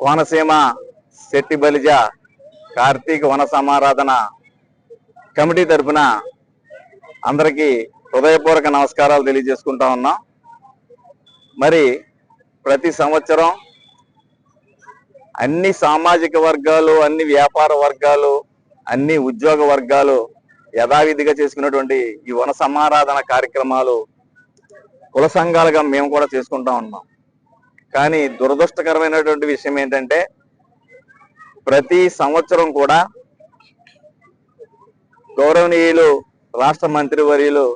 కోనసీమ శెట్టి బలిజ కార్తీక వన సమారాధన కమిటీ తరఫున అందరికీ హృదయపూర్వక నమస్కారాలు తెలియజేసుకుంటా ఉన్నాం. మరి ప్రతి సంవత్సరం అన్ని సామాజిక వర్గాలు అన్ని వ్యాపార వర్గాలు అన్ని ఉద్యోగ వర్గాలు యథావిధిగా చేసుకున్నటువంటి ఈ వన సమారాధన కార్యక్రమాలు కుల సంఘాలుగా మేము కూడా చేసుకుంటా ఉన్నాం. కానీ దురదృష్టకరమైనటువంటి విషయం ఏంటంటే ప్రతి సంవత్సరం కూడా గౌరవనీయులు రాష్ట్ర మంత్రివర్యులు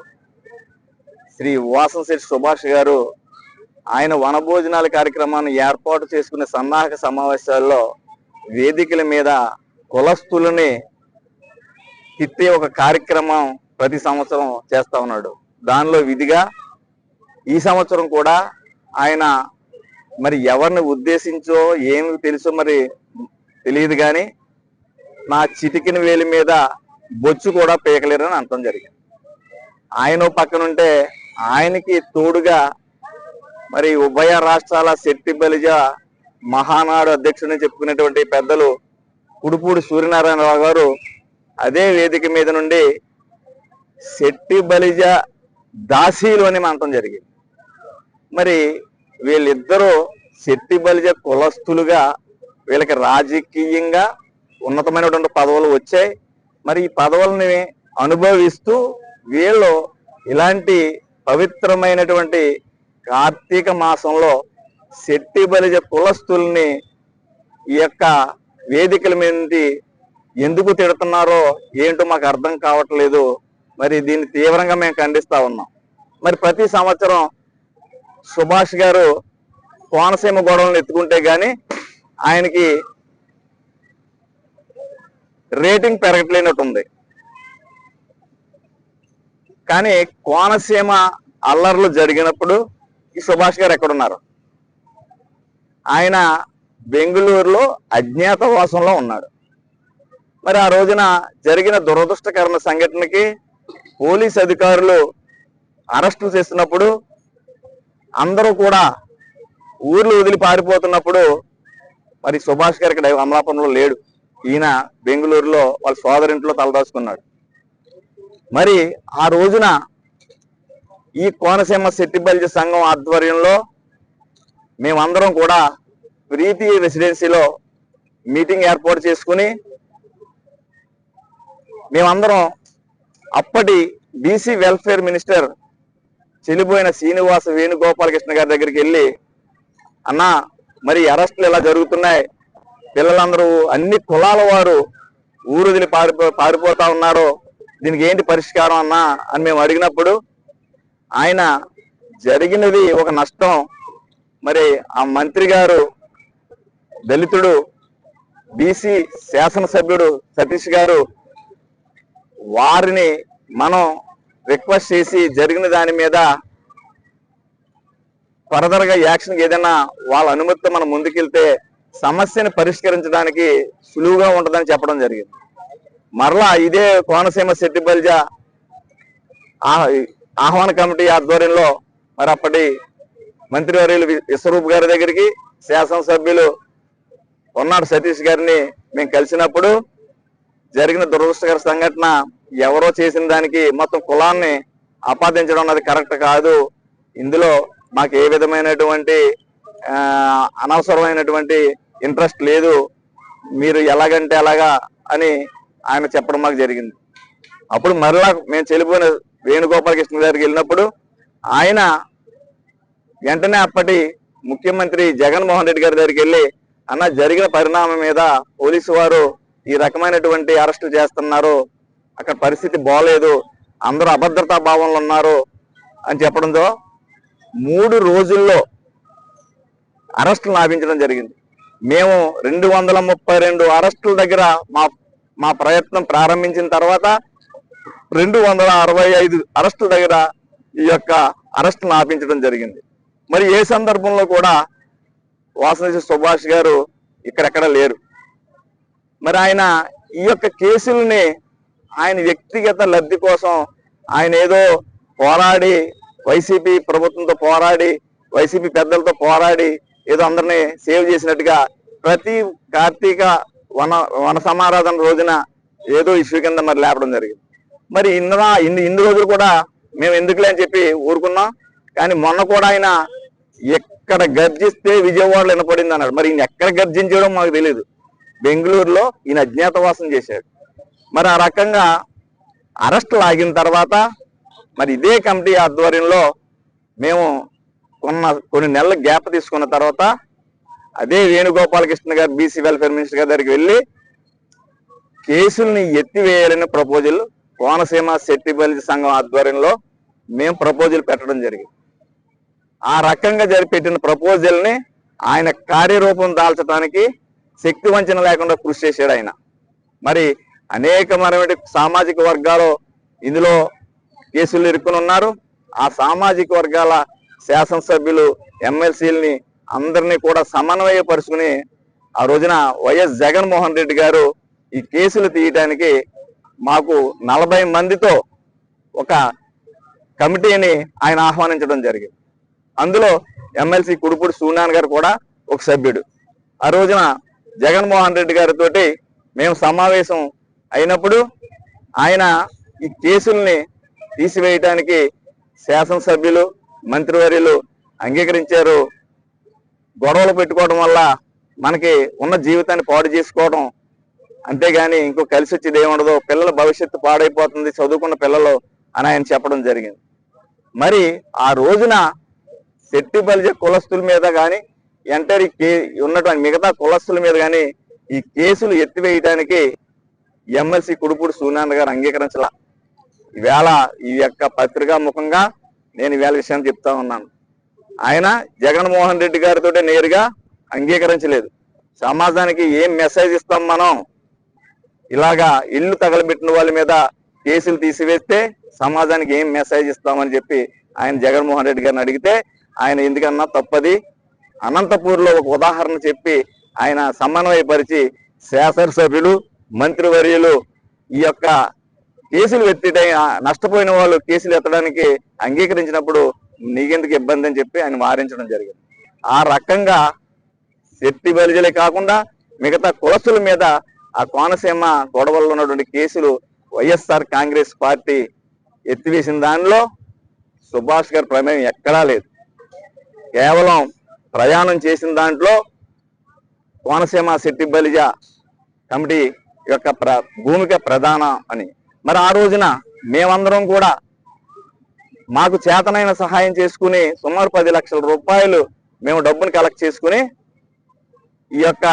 శ్రీ వాసంశెట్టి సుభాష్ గారు ఆయన వనభోజనాల కార్యక్రమాన్ని ఏర్పాటు చేసుకునే సన్నాహక సమావేశాల్లో వేదికల మీద కులస్తులని తిట్టే ఒక కార్యక్రమం ప్రతి సంవత్సరం చేస్తా ఉన్నాడు. దానిలో విధిగా ఈ సంవత్సరం కూడా ఆయన మరి ఎవరిని ఉద్దేశించో ఏమి తెలుసో మరి తెలియదు కానీ నా చిటికిన వేలి మీద బొచ్చు కూడా పీకలేరని అంతం జరిగింది. ఆయన పక్కనుంటే ఆయనకి తోడుగా మరి ఉభయ రాష్ట్రాల శెట్టి బలిజ మహానాడు అధ్యక్షుడిని చెప్పుకునేటువంటి పెద్దలు కుడుపూడి సూర్యనారాయణరావు గారు అదే వేదిక మీద నుండి శెట్టి బలిజ దాసీలోని మంతం జరిగింది. మరి వీళ్ళిద్దరూ శెట్టి బలిజ కులస్తులుగా వీళ్ళకి రాజకీయంగా ఉన్నతమైనటువంటి పదవులు వచ్చాయి. మరి ఈ పదవులని అనుభవిస్తూ వీళ్ళు ఇలాంటి పవిత్రమైనటువంటి కార్తీక మాసంలో శెట్టి బలిజ కులస్తుల్ని ఈ యొక్క వేదికల మీద ఎందుకు తిడుతున్నారో ఏంటో మాకు అర్థం కావట్లేదు. మరి దీన్ని తీవ్రంగా మేము ఖండిస్తా ఉన్నాం. మరి ప్రతి సంవత్సరం సుభాష్ గారు కోనసీమ గొడవలను ఎత్తుకుంటే కానీ ఆయనకి రేటింగ్ పెరగట్లేనట్టుంది. కానీ కోనసీమ అల్లర్లు జరిగినప్పుడు ఈ సుభాష్ గారు ఎక్కడున్నారు? ఆయన బెంగళూరులో అజ్ఞాతవాసంలో ఉన్నాడు. మరి ఆ రోజున జరిగిన దురదృష్టకరణ సంఘటనకి పోలీస్ అధికారులు అరెస్టులు చేసినప్పుడు అందరూ కూడా ఊర్లు వదిలి పారిపోతున్నప్పుడు మరి సుభాష్ గారు ఇక్కడ అమలాపురంలో లేడు. ఈయన బెంగళూరులో వాళ్ళ సోదరింట్లో తలదాచుకున్నాడు మరి ఆ రోజున ఈ కోనసీమ సెట్టిబల్జ సంఘం ఆధ్వర్యంలో మేమందరం కూడా ప్రీతి రెసిడెన్సీలో మీటింగ్ ఏర్పాటు చేసుకుని మేమందరం అప్పటి బీసీ వెల్ఫేర్ మినిస్టర్ చనిపోయిన శ్రీనివాస వేణుగోపాలకృష్ణ గారి దగ్గరికి వెళ్ళి అన్నా మరి అరెస్టులు ఇలా జరుగుతున్నాయి? పిల్లలందరూ అన్ని కులాల వారు ఊరు వదిలి పారిపో పారిపోతా ఉన్నారు దీనికి ఏంటి పరిష్కారం అన్నా? అని మేము అడిగినప్పుడు ఆయన జరిగినది ఒక నష్టం. మరి ఆ మంత్రి గారు దళితుడు బీసీ శాసనసభ్యుడు సతీష్ గారు వారిని మనం రిక్వెస్ట్ చేసి జరిగిన దాని మీద ఫర్దర్గా యాక్షన్ ఏదైనా వాళ్ళ అనుమతితో మనం ముందుకెళ్తే సమస్యను పరిష్కరించడానికి సులువుగా ఉంటుందని చెప్పడం జరిగింది. మరలా ఇదే కోనసీమ శెట్టి ఆహ్వాన కమిటీ ఆధ్వర్యంలో మరి అప్పటి మంత్రివర్యులు విశ్వరూప్ గారి దగ్గరికి శాసనసభ్యులు ఉన్నాడు సతీష్ గారిని మేము కలిసినప్పుడు జరిగిన దురదృష్టకర సంఘటన ఎవరో చేసిన దానికి మొత్తం కులాన్ని ఆపాదించడం అన్నది కరెక్ట్ కాదు. ఇందులో మాకు ఏ విధమైనటువంటి అనవసరమైనటువంటి ఇంట్రెస్ట్ లేదు. మీరు ఎలాగంటే అలాగా అని ఆయన చెప్పడం మాకు జరిగింది. అప్పుడు మరలా మేము చెల్లిపోయిన వేణుగోపాలకృష్ణ గారికి వెళ్ళినప్పుడు ఆయన వెంటనే అప్పటి ముఖ్యమంత్రి జగన్మోహన్ రెడ్డి గారి దగ్గరికి వెళ్ళి అన్న జరిగిన పరిణామం మీద పోలీసు వారు ఈ రకమైనటువంటి అరెస్టులు చేస్తున్నారు. అక్కడ పరిస్థితి బాగలేదు అందరూ అభద్రతా భావంలో ఉన్నారు అని చెప్పడంతో మూడు రోజుల్లో అరెస్టులు లాభించడం జరిగింది. మేము రెండు వందల ముప్పై రెండు అరెస్టుల దగ్గర మా మా ప్రయత్నం ప్రారంభించిన తర్వాత రెండు వందల అరవై ఐదు అరెస్టుల దగ్గర ఈ యొక్క అరెస్టులు ఆపించడం జరిగింది. మరి ఏ సందర్భంలో కూడా వాసన సుభాష్ గారు ఇక్కడెక్కడ లేరు. మరి ఆయన ఈ యొక్క కేసుల్ని ఆయన వ్యక్తిగత లబ్ధి కోసం ఆయన ఏదో పోరాడి వైసీపీ ప్రభుత్వంతో పోరాడి వైసీపీ పెద్దలతో పోరాడి ఏదో అందరినీ సేవ్ చేసినట్టుగా ప్రతి కార్తీక వన వన సమారాధన రోజున ఏదో ఇష్యూ కింద మరి లేపడం జరిగింది. మరి ఇన్న ఇన్ని ఇన్ని రోజులు కూడా మేము ఎందుకులే అని చెప్పి ఊరుకున్నాం. కానీ మొన్న కూడా ఆయన ఎక్కడ గర్జిస్తే విజయవాడలో వినపడింది అన్నాడు. మరి ఈయన ఎక్కడ గర్జించడం మాకు తెలియదు బెంగళూరులో ఈయన అజ్ఞాతవాసం చేశాడు. మరి ఆ రకంగా అరెస్ట్ లాగిన తర్వాత మరి ఇదే కమిటీ ఆధ్వర్యంలో మేము కొన్న కొన్ని నెలల గ్యాప్ తీసుకున్న తర్వాత అదే వేణుగోపాలకృష్ణ గారు బీసీ వెల్ఫేర్ మినిస్టర్ గారి దగ్గరికి వెళ్ళి కేసుల్ని ఎత్తివేయాలని ప్రపోజల్ కోనసీమ శెట్టిపల్లి సంఘం ఆధ్వర్యంలో మేము ప్రపోజల్ పెట్టడం జరిగింది. ఆ రకంగా జరిపెట్టిన ప్రపోజల్ని ఆయన కార్యరూపం దాల్చడానికి శక్తి వంచన లేకుండా కృషి చేశాడు ఆయన. మరి అనేకమైన సామాజిక వర్గాలు ఇందులో కేసులు ఇరుక్కుని ఉన్నారు. ఆ సామాజిక వర్గాల శాసనసభ్యులు ఎమ్మెల్సీలని అందరినీ కూడా సమన్వయపరుచుకుని ఆ రోజున వైఎస్ జగన్మోహన్ రెడ్డి గారు ఈ కేసులు తీయటానికి మాకు నలభై మందితో ఒక కమిటీని ఆయన ఆహ్వానించడం జరిగింది. అందులో ఎమ్మెల్సీ కుడుపూడి సూనాన్ గారు కూడా ఒక సభ్యుడు. ఆ రోజున జగన్మోహన్ రెడ్డి గారితో మేము సమావేశం అయినప్పుడు ఆయన ఈ కేసుల్ని తీసివేయటానికి శాసనసభ్యులు మంత్రివర్యులు అంగీకరించారు. గొడవలు పెట్టుకోవడం వల్ల మనకి ఉన్న జీవితాన్ని పాడు చేసుకోవడం అంతేగాని ఇంకో కలిసి వచ్చేది ఏముండదు. పిల్లల భవిష్యత్తు పాడైపోతుంది. చదువుకున్న పిల్లలు అని ఆయన చెప్పడం జరిగింది. మరి ఆ రోజున శెట్టి బలిజ కులస్తుల మీద కానీ ఎంటర్ ఈ కే ఉన్నటువంటి మిగతా కులస్తుల మీద కానీ ఈ కేసులు ఎత్తివేయటానికి ఎమ్మెల్సీ కుడుపూడి సూర్యనారాయణ గారు అంగీకరించాల. ఈవేళ ఈ యొక్క పత్రికా ముఖంగా నేను ఈవేళ విషయాన్ని చెప్తా ఉన్నాను. ఆయన జగన్మోహన్ రెడ్డి గారితో నేరుగా అంగీకరించలేదు. సమాజానికి ఏం మెసేజ్ ఇస్తాం మనం? ఇలాగా ఇల్లు తగలబెట్టిన వాళ్ళ మీద కేసులు తీసివేస్తే సమాజానికి ఏం మెసేజ్ ఇస్తామని చెప్పి ఆయన జగన్మోహన్ రెడ్డి గారిని అడిగితే ఆయన ఎందుకన్నా తప్పది? అనంతపూర్లో ఒక ఉదాహరణ చెప్పి ఆయన సమన్వయపరిచి శాసనసభ్యులు మంత్రివర్యులు ఈ యొక్క కేసులు ఎత్తిట నష్టపోయిన వాళ్ళు కేసులు ఎత్తడానికి అంగీకరించినప్పుడు నీకెందుకు ఇబ్బంది అని చెప్పి ఆయన వారించడం జరిగింది. ఆ రకంగా శక్తి బలిజలే కాకుండా మిగతా కులస్తుల మీద ఆ కోనసీమ గొడవల్లో ఉన్నటువంటి కేసులు వైఎస్ఆర్ కాంగ్రెస్ పార్టీ ఎత్తివేసిన దానిలో సుభాష్ గారి ప్రమేయం ఎక్కడా లేదు. కేవలం ప్రయాణం చేసిన దాంట్లో కోనసీమ శెట్టి బలిజ కమిటీ యొక్క ప్ర భూమిక ప్రధాన అని. మరి ఆ రోజున మేమందరం కూడా మాకు చేతనైన సహాయం చేసుకుని సుమారు పది లక్షల రూపాయలు మేము డబ్బును కలెక్ట్ చేసుకుని ఈ యొక్క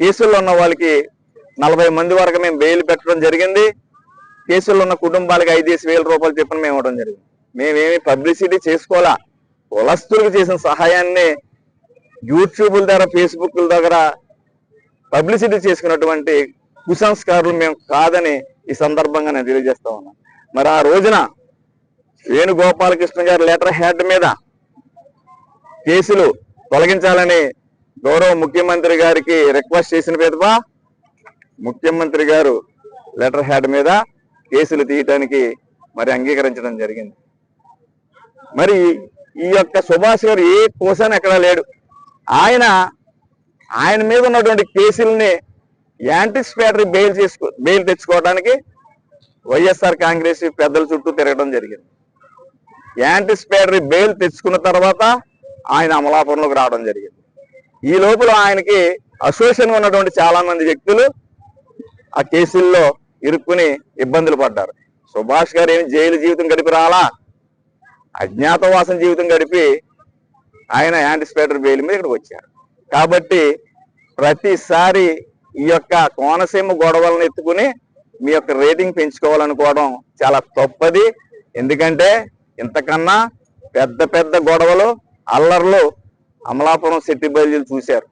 కేసుల్లో ఉన్న వాళ్ళకి నలభై మంది వరకు మేము బెయిల్ పెట్టడం జరిగింది. కేసుల్లో ఉన్న కుటుంబాలకి ఐదేసి వేల రూపాయలు చెప్పిన మేము ఇవ్వడం జరిగింది. మేమేమి పబ్లిసిటీ చేసుకోవాలా? కులస్తులకు చేసిన సహాయాన్ని యూట్యూబ్ల ద్వారా ఫేస్బుక్ల దగ్గర పబ్లిసిటీ చేసుకున్నటువంటి కుసంస్కారులు మేము కాదని ఈ సందర్భంగా నేను తెలియజేస్తా ఉన్నాను మరి ఆ రోజున వేణుగోపాలకృష్ణ గారి లెటర్ హెడ్ మీద కేసులు తొలగించాలని గౌరవ ముఖ్యమంత్రి గారికి రిక్వెస్ట్ చేసిన పిదప ముఖ్యమంత్రి గారు లెటర్ హెడ్ మీద కేసులు తీయటానికి మరి అంగీకరించడం జరిగింది. మరి ఈ యొక్క సుభాష్ గారు ఏ కోసం ఎక్కడా లేడు? ఆయన ఆయన మీద ఉన్నటువంటి కేసుల్ని యాంటిసిపేటరీ బెయిల్ చేసుకో బెయిల్ తెచ్చుకోవడానికి వైఎస్ఆర్ కాంగ్రెస్ పెద్దల చుట్టూ తిరగడం జరిగింది. యాంటిసిపేటరీ బెయిల్ తెచ్చుకున్న తర్వాత ఆయన అమలాపురంలోకి రావడం జరిగింది. ఈ లోపల ఆయనకి అసోసియేషన్ ఉన్నటువంటి చాలా మంది వ్యక్తులు ఆ కేసుల్లో ఇరుక్కుని ఇబ్బందులు పడ్డారు. సుభాష్ గారు ఏమి జైలు జీవితం గడిపి రాలా? అజ్ఞాతవాసం జీవితం గడిపి ఆయన యాంటిసిపేటరీ బెయిల్ మీద ఇక్కడికి వచ్చారు. కాబట్టి ప్రతిసారి ఈ యొక్క కోనసీమ గొడవలను ఎత్తుకుని మీ యొక్క రేటింగ్ పెంచుకోవాలనుకోవడం చాలా తప్పది. ఎందుకంటే ఇంతకన్నా పెద్ద పెద్ద గొడవలు అల్లర్లు అమలాపురం శెట్టి బయలుజీలు చూశారు.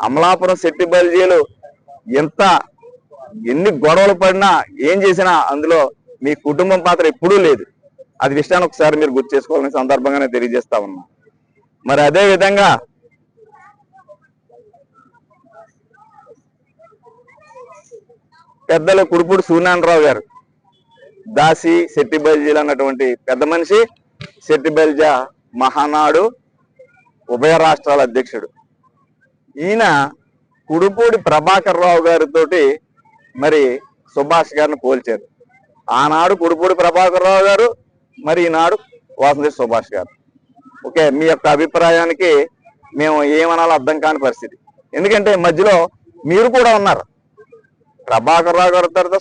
అమలాపురం శెట్టి బయలుజీలు ఎంత ఎన్ని గొడవలు పడినా ఏం చేసినా అందులో మీ కుటుంబం పాత్ర ఎప్పుడూ లేదు. అది విషయాన్ని ఒకసారి మీరు గుర్తు చేసుకోవాలని సందర్భంగా నేను తెలియజేస్తా ఉన్నా. మరి అదే విధంగా పెద్దల కుడుపుడు సూర్యనారాయణరావు గారు. దాసి శెట్టి బల్జీలు అన్నటువంటి పెద్ద మనిషి శెట్టి బల్జా మహానాడు ఉభయ రాష్ట్రాల అధ్యక్షుడు. ఈయన కుడుపూడి ప్రభాకర్ రావు గారితో మరి సుభాష్ గారిని పోల్చారు. ఆనాడు కుడుపూడి ప్రభాకర్ రావు గారు మరి ఈనాడు వాసంతి సుభాష్ గారు. ఓకే మీ యొక్క అభిప్రాయానికి మేము ఏమనాలో అర్థం కాని పరిస్థితి. ఎందుకంటే మధ్యలో మీరు కూడా ఉన్నారు. ప్రభాకర్ రావు గారి తర్వాత